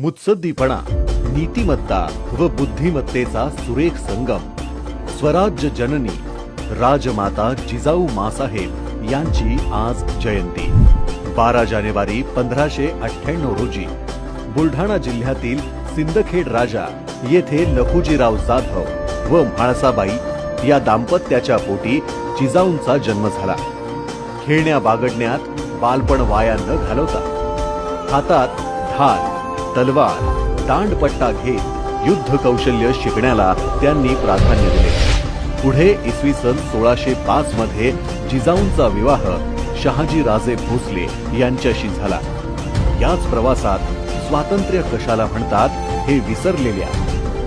मुत्सद्दीपणा नीतिमत्ता व बुद्धिमत्तेचा सुरेख संगम. स्वराज्य जननी राजमाता जिजाऊ मासाहेब यांची आज जयंती. बारा जानेवारी पंधराशे अठ्ठ्याण्णव रोजी बुलढाणा जिल्ह्यातील सिंदखेड राजा येथे लखुजीराव जाधव व म्हाळसाबाई या दाम्पत्याच्या पोटी जिजाऊंचा जन्म झाला. खेळण्या बागडण्यात बालपण वाया न घालवता. हातात ढाल तलवार दांडपट्टा घेत युद्ध कौशल्य शिकण्याला त्यांनी प्राधान्य दिले. पुढे इसवी सन सोळाशे पाच मध्ये जिजाऊंचा विवाह शहाजी राजे भोसले यांच्याशी झाला. याच प्रवासात स्वातंत्र्य कशाला म्हणतात हे विसरलेल्या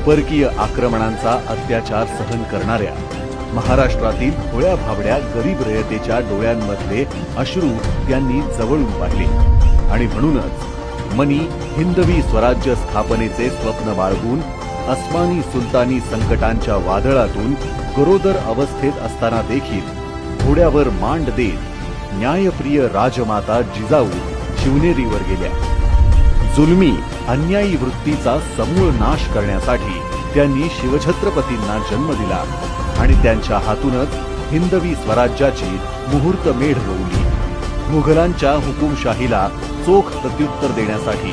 परकीय आक्रमणांचा अत्याचार सहन करणाऱ्या महाराष्ट्रातील थोड्या भाबड्या गरीब रयतेच्या डोळ्यांमधले अश्रू त्यांनी जवळून पाहिले. आणि म्हणूनच मनी हिंदवी स्वराज्य स्थापनेचे स्वप्न बाळगून अस्मानी सुलतानी संकटांच्या वादळातून गरोदर अवस्थेत असताना देखील घोड्यावर मांड देत न्यायप्रिय राजमाता जिजाऊ शिवनेरीवर गेल्या. जुलमी अन्यायी वृत्तीचा समूळ नाश करण्यासाठी त्यांनी शिवछत्रपतींना जन्म दिला आणि त्यांच्या हातूनच हिंदवी स्वराज्याची मुहूर्त मेढ होऊन मुघलांच्या हुकुमशाहीला चोख प्रत्युत्तर देण्यासाठी.